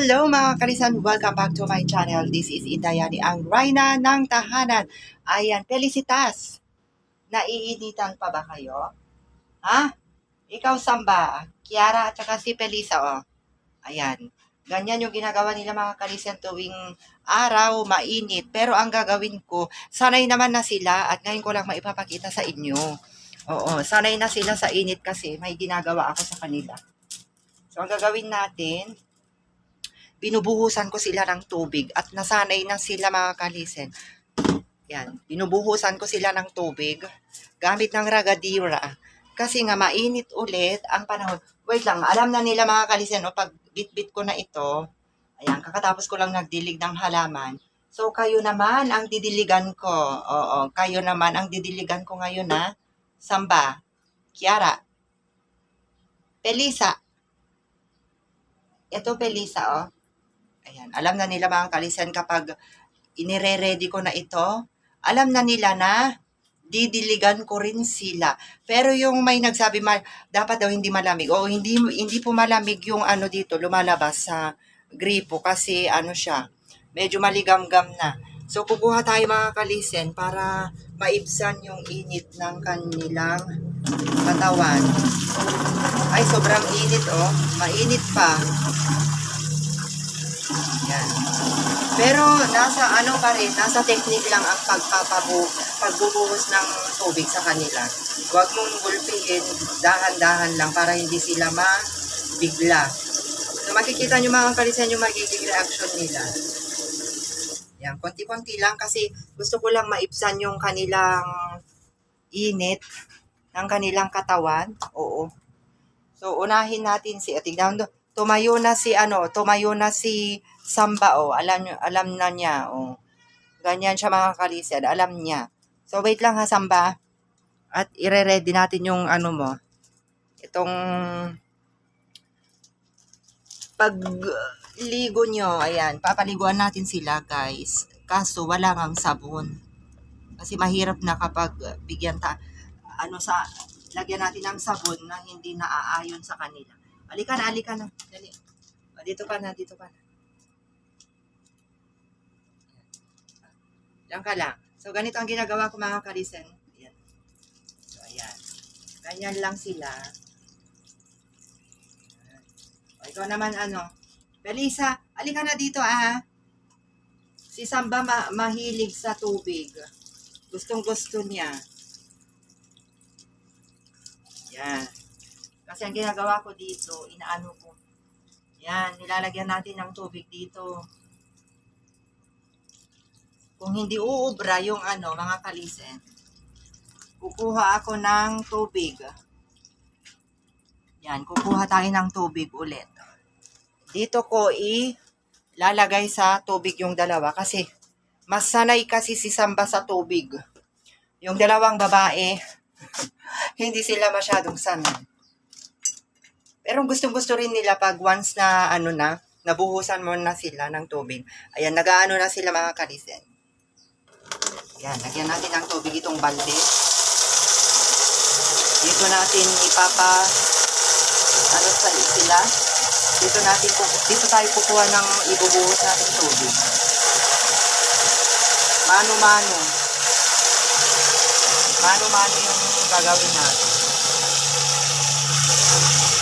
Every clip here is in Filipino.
Hello mga kalisan, welcome back to my channel. This is Indayani, ang Rhina ng Tahanan. Ayan, Felicitas, naiinitan pa ba kayo? Ha? Ikaw, Samba, Kiara, at saka si Felisa, oh. Ayan, ganyan yung ginagawa nila mga kalisan tuwing araw, mainit. Pero ang gagawin ko, sanay naman na sila at ngayon ko lang maipapakita sa inyo. Oo, sanay na sila sa init kasi may ginagawa ako sa kanila. So, ang gagawin natin, binubuhusan ko sila ng tubig at nasanay na sila mga kalisen. Yan, binubuhusan ko sila ng tubig gamit ng ragadira. Kasi nga mainit ulit ang panahon. Wait lang, alam na nila mga kalisen, o pag bit-bit ko na ito, ayan, kakatapos ko lang nagdilig ng halaman. So, kayo naman ang didiligan ko. Oo, kayo naman ang didiligan ko ngayon na Samba, Kiara, Pelisa, ito Pelisa, oh. Ayan, alam na nila mga kalisan kapag inire-ready ko na ito, alam na nila na didiligan ko rin sila. Pero yung may nagsabi, ma, dapat daw hindi malamig. O hindi, hindi po malamig yung ano dito, lumalabas sa gripo kasi ano siya, medyo maligam-gam na. So, kukuha tayo mga kalisen para maibsan yung init ng kanilang katawan. Ay, sobrang init, oh. Mainit pa. Yan. Pero nasa ano pa rin, nasa technique lang ang pagpapabu, pagbubuhos ng tubig sa kanila. Huwag mong gulpihin, dahan-dahan lang para hindi sila mabigla. So makikita nyo mga kalisan yung magiging reaction nila. Yan, konti-konti lang kasi gusto ko lang maipsan yung kanilang init ng kanilang katawan. Oo. So, unahin natin si, tignan mo, tumayo na si, ano, tumayo na si Samba, oh. Alam, nyo- alam na niya, oh. Ganyan siya mga kalisad, alam niya. So, wait lang ha, Samba. At ire-ready natin yung, ano mo, itong pagligo nyo, ayan, papaliguan natin sila, guys. Kaso, wala ngang sabon. Kasi mahirap na kapag bigyan ta, ano sa, lagyan natin ng sabon na hindi naaayon sa kanila. Halika na, halika na. Dali. O, dito ka na, dito ka na. Diyan ka lang. So, ganito ang ginagawa ko mga karisen. Ayan. So, ayan. Ganyan lang sila. Ayan. O, ikaw naman ano. Belisa, halika na dito ah. Si Samba ma- mahilig sa tubig. Gustong gusto niya. Yan. Kasi ang ginagawa ko dito, inaano ko. Yan, nilalagyan natin ng tubig dito. Kung hindi uubra yung ano, mga kalisen, kukuha ako ng tubig. Yan, kukuha tayo ng tubig ulit. Dito ko ilalagay sa tubig yung dalawa kasi mas sanay kasi si Samba sa tubig. Yung dalawang babae, hindi sila masyadong sanay. Pero gustong gusto rin nila pag once na ano na, nabuhusan mo na sila ng tubig. Ayan, nagaano na sila mga kalisen. Yan, lagyan natin ng tubig itong balde. Dito natin ipapa ano sa sila. Dito natin dito tayo kukuha ng ibubuhos natin tubig. Mano-mano. Mano-mano yung gagawin natin.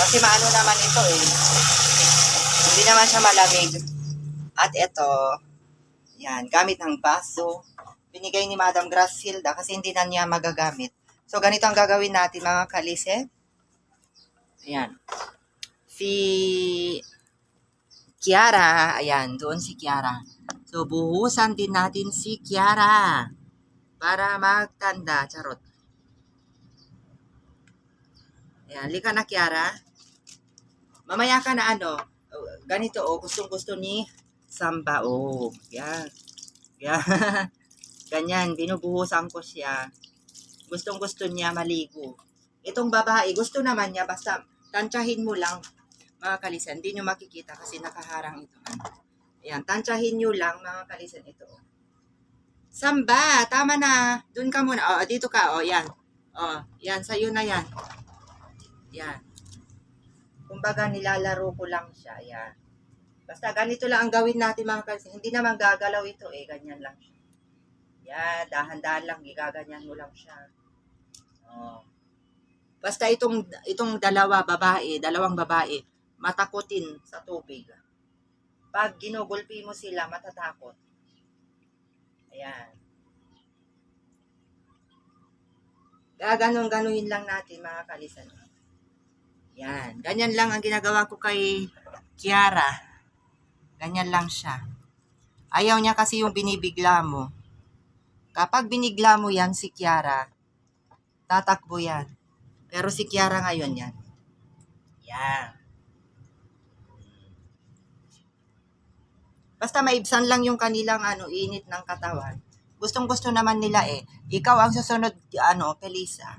Kasi maano naman ito eh. Hindi naman siya malamig. At ito, yan, gamit ng baso. Binigay ni Madam Grasilda kasi hindi na niya magagamit. So, ganito ang gagawin natin mga kalise. Ayan. Si Kiara, ayan, doon si Kiara. So, buhusan din natin si Kiara para magtanda. Charot. Ayan, lika na Kiara. Mamaya ka na ano, ganito oh, gustong gusto ni Samba. Oh, yan. Yan. Ganyan, binubuhusan ko siya. Gustong gusto niya maligo. Itong babae, gusto naman niya, basta tansyahin mo lang, mga kalisan. Hindi nyo makikita kasi nakaharang ito. Ayan, tansyahin nyo lang, mga kalisan, ito. Samba, tama na. Doon ka muna. O, dito ka. O, yan. O, yan, sa'yo na yan. Yan. Kumbaga, nilalaro ko lang siya. Yan. Basta ganito lang ang gawin natin mga kalisa. Hindi naman gagalaw ito eh. Ganyan lang siya. Yan, dahan-dahan lang. Gigaganyan mo lang siya. Oh. Basta itong itong dalawa babae, dalawang babae, matakotin sa tubig. Pag ginugulpi mo sila, matatakot. Ayan. Gaganon-ganuhin lang natin mga kalisan. Yan. Ganyan lang ang ginagawa ko kay Kiara. Ganyan lang siya. Ayaw niya kasi yung binibigla mo. Kapag binigla mo yan si Kiara, tatakbo yan. Pero si Kiara ngayon yan. Yan. Basta maibsan lang yung kanilang ano, init ng katawan. Gustong gusto naman nila eh. Ikaw ang susunod, ano, Pelisa.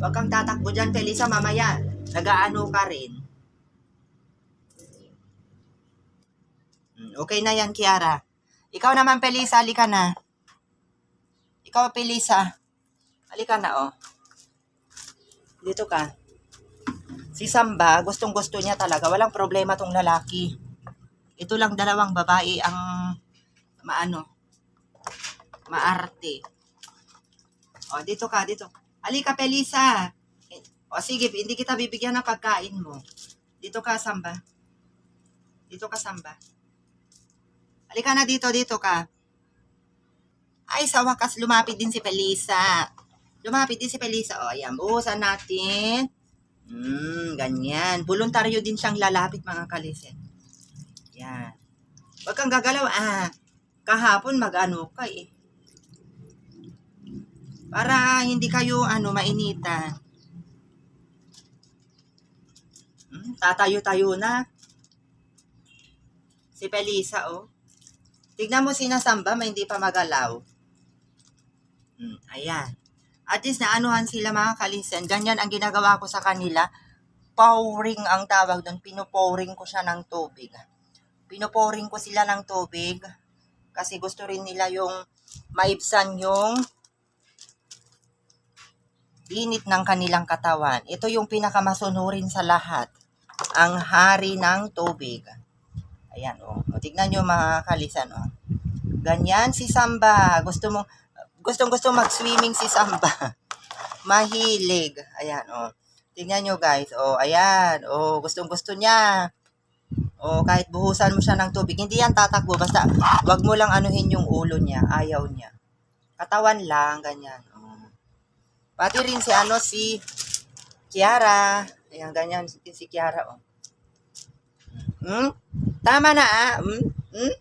Huwag kang tatakbo dyan, Pelisa, mamaya. Nagaano ka rin. Mm, Okay na yan, Kiara. Ikaw naman, Pelisa, halika na. Ikaw, Pelisa. Halika na, oh. Dito ka. Si Samba, gustong gusto niya talaga. Walang problema tong lalaki. Ito lang dalawang babae ang maano, maarte. O, dito ka, dito. Halika, Pelisa. O, sige, hindi kita bibigyan ng pagkain mo. Dito ka, Samba. Dito ka, Samba. Halika na dito, dito ka. Ay, sa wakas, lumapit din si Pelisa. Lumapit din si Pelisa. O, ayan, buhusan natin. Hmm, ganyan. Voluntaryo din siyang lalapit, mga kalisen. Yan. Huwag kang gagalaw. Ah, kahapon mag-ano ka eh. Para hindi kayo ano mainitan. Hmm, tatayo-tayo na. Si Pelisa oh. Tignan mo sinasamba, may hindi pa magalaw. Hmm, ayan. At least naanuhan sila mga kalisen. Ganyan ang ginagawa ko sa kanila. Pouring ang tawag doon. Pinupouring ko siya ng tubig. Pinupouring ko sila ng tubig. Kasi gusto rin nila yung maibsan yung init ng kanilang katawan. Ito yung pinakamasunurin sa lahat. Ang hari ng tubig. Ayan, oh. O, tignan nyo mga kalisan, oh. Ganyan si Samba. Gusto mo, gustong gusto mag-swimming si Samba. Mahilig. Ayan, oh. Tignan nyo guys. Oh, ayan. Oh, gustong gusto niya. Oh, kahit buhusan mo siya ng tubig, hindi yan tatakbo. Basta, wag mo lang anuhin yung ulo niya. Ayaw niya. Katawan lang, ganyan. Oh. Pati rin si ano, si Kiara. Ayan, ganyan. Si, si Kiara, oh. Hmm? Tama na, ah. Hmm? Hmm?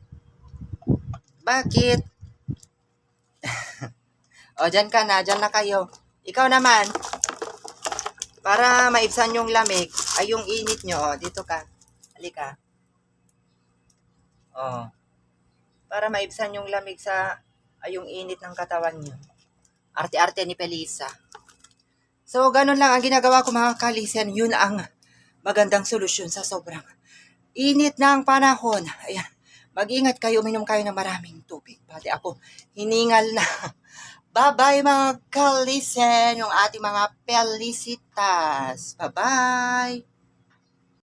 Bakit? o, dyan ka na. Dyan na kayo. Ikaw naman. Para maibsan yung lamig, ay yung init nyo, oh, dito ka. Halika. Oh. Para maibsan yung lamig sa, ay yung init ng katawan nyo. Arte-arte ni Pelisa. So, ganun lang ang ginagawa ko mga kalisen. Yun ang magandang solusyon sa sobrang init ng panahon. Ayan. Mag-ingat kayo, uminom kayo ng maraming tubig. Pati ako, hiningal na. Bye-bye mga kalisen, yung ating mga pelisitas. Bye-bye!